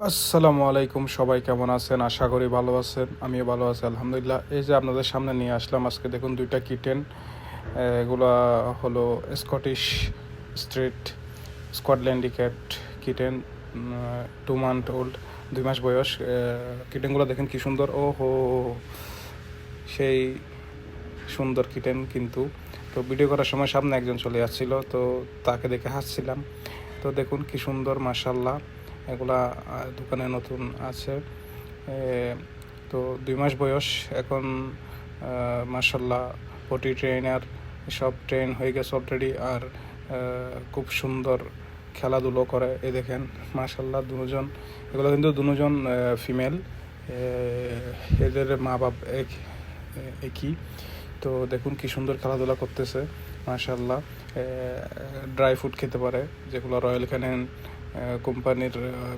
আসসালামু আলাইকুম, সবাই কেমন আছেন? আশা করি ভালো আছেন, আমিও ভালো আছি, আলহামদুলিল্লাহ। এই যে আপনাদের সামনে নিয়ে আসলাম, আজকে দেখুন দুইটা কিটেন। এগুলা হলো Scottish straight স্কটল্যান্ডি cat kitten two month old দুই মাস বয়স। কিটেনগুলো দেখেন কি সুন্দর। ও হো সেই সুন্দর কিটেন কিন্তু। তো ভিডিও করার সময় সামনে একজন চলে যাচ্ছিল তো তাকে দেখে হাসছিলাম। তো দেখুন কি সুন্দর মাসাল্লাহ এগুলা দোকানে নতুন আছে। তো দুই মাস বয়স, এখন মার্শাল্লাহ পটি ট্রেনার সব ট্রেন হয়ে গেছে অলরেডি আর খুব সুন্দর খেলাধুলো করে, এ দেখেন মার্শাল্লাহ দুজন, এগুলো কিন্তু দুজন ফিমেল এদের মা বাপ এক একই। তো দেখুন কি সুন্দর খেলাধুলা করতেছে মার্শাল্লাহ ড্রাই ফুড খেতে পারে, যেগুলো রয়্যাল ক্যানেন কোম্পানির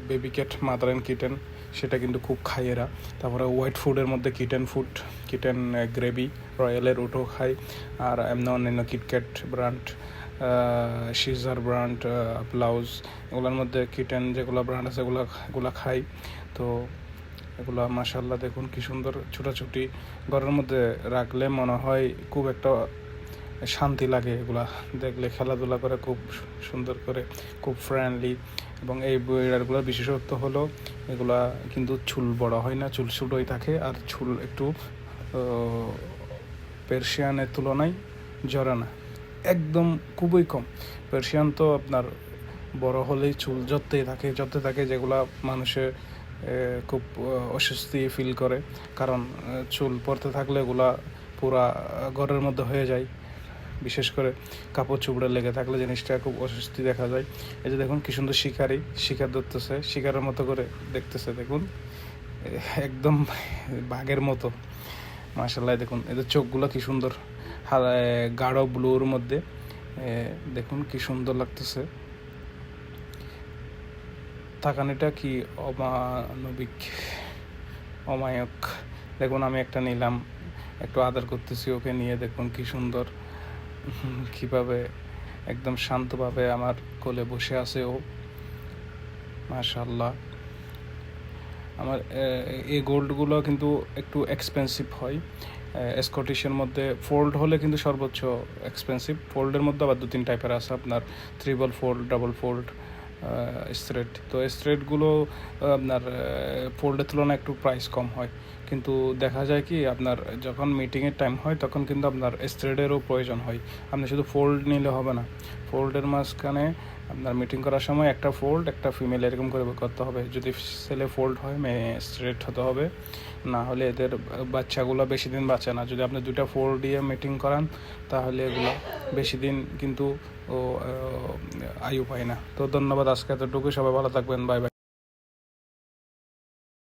baby cat mother and kitten সেটা কিন্তু খুব খায় এরা তারপরে হোয়াইট ফুডের মধ্যে কিটেন ফুড কিটেন গ্রেভি রয়্যালের ওটাও খায়। আর এমনি অন্যান্য কিটক্যাট ব্র্যান্ড সিজার ব্র্যান্ড ব্লাউজ এগুলোর মধ্যে কিটেন যেগুলো ব্র্যান্ড আছে এগুলো এগুলো খাই তো এগুলো মাসাল্লাহ দেখুন কি সুন্দর ছোটাছুটি। ঘরের মধ্যে রাখলে মনে হয় খুব একটা শান্তি লাগে এগুলা। দেখলে খেলাধুলা করে খুব সুন্দর করে, খুব ফ্রেন্ডলি এবং এই বিড়ালগুলোর বিশেষত্ব হলো এগুলা কিন্তু চুল বড় হয় না, চুল ছোটোই থাকে আর চুল একটু পের্সিয়ানের তুলনায় জড়ে না, একদম খুবই কম। পের্সিয়ান তো আপনার বড় হলেই চুল যতই থাকে যতই থাকে যেগুলা মানুষের খুব অস্বস্তি ফিল করে। কারণ চুল পড়তে থাকলে এগুলা পুরা, ঘরের মধ্যে হয়ে যায়। বিশেষ করে কাপড় চুপড়ে লেগে থাকলে জিনিসটা খুব অস্বস্তি দেখা যায়। এই যে দেখুন কি সুন্দর শিকারি, শিকার ধরতেছে, শিকারের মতো করে দেখতেছে, দেখুন। একদম বাঘের মতো। মার্শাল্লাহ দেখুন এদের চোখগুলো কি সুন্দর গাঢ় ব্লুর মধ্যে। দেখুন কি সুন্দর লাগতেছে। তাকানিটা কি অমানবিক, অমায়ক। দেখুন, আমি একটা নিলাম, একটু আদর করতেছি ওকে নিয়ে, দেখুন কি সুন্দর। কীভাবে একদম শান্তভাবে আমার কোলে বসে আছে ও। মাশাল্লাহ আমার এই গোল্ডগুলো কিন্তু একটু এক্সপেন্সিভ হয়। স্কটিশের মধ্যে ফোল্ড হলে কিন্তু সর্বোচ্চ এক্সপেন্সিভ ফোল্ডের মধ্যে আবার দু তিন টাইপের আছে আপনার triple fold double fold straight তো স্ট্রেটগুলো আপনার ফোল্ডের তুলনায় একটু প্রাইস কম হয়। কিন্তু দেখা যায় কি, আপনার যখন মিটিংয়ের টাইম হয়, তখন কিন্তু আপনার স্ট্রেটেরও প্রয়োজন হয়। আপনি শুধু ফোল্ড নিলে হবে না। ফোল্ডের মাঝখানে আপনার মিটিং করার সময় একটা ফোল্ড একটা ফিমেল এরকম করে করতে হবে। যদি ছেলে ফোল্ড হয়, মেয়ে স্ট্রেট হতে হবে। না হলে এদের বাচ্চাগুলো বেশি দিন বাঁচে না। যদি আপনি দুটা ফোল্ড দিয়ে মিটিং করান, তাহলে এগুলো বেশি দিন কিন্তু ও, আয়ু পায় না। তো ধন্যবাদ আজকে এতটুকু। সবাই ভালো থাকবেন। Bye bye.